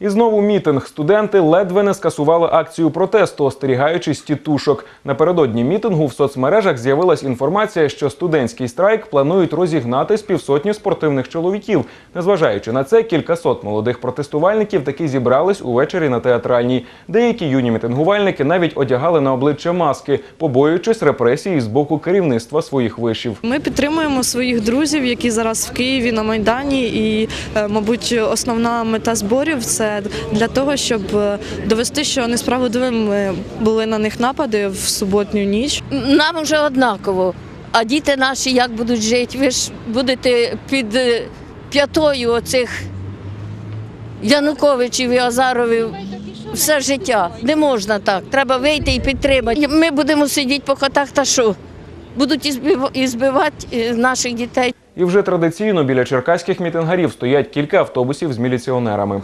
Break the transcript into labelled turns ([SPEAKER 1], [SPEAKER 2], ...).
[SPEAKER 1] І знову мітинг. Студенти ледве не скасували акцію протесту, остерігаючись тітушок. Напередодні мітингу в соцмережах з'явилась інформація, що студентський страйк планують розігнати з півсотні спортивних чоловіків. Незважаючи на це, кількасот молодих протестувальників таки зібрались увечері на театральній. Деякі юні мітингувальники навіть одягали на обличчя маски, побоюючись репресій з боку керівництва своїх вишів.
[SPEAKER 2] Ми підтримуємо своїх друзів, які зараз в Києві на Майдані. І, е, мабуть, основна мета зборів це для того, щоб е, довести, що несправедливими були на них напади в суботню ніч.
[SPEAKER 3] Нам вже однаково. А діти наші як будуть жити? Ви ж будете під е, п'ятою оцих Януковичів і Азаровів все життя. Не можна так. Треба вийти і підтримати. Ми будемо сидіти по хатах та що? Будуть ізбив- ізбивати е, наших дітей.
[SPEAKER 1] І вже традиційно біля черкаських мітингарів стоять кілька автобусів з міліціонерами.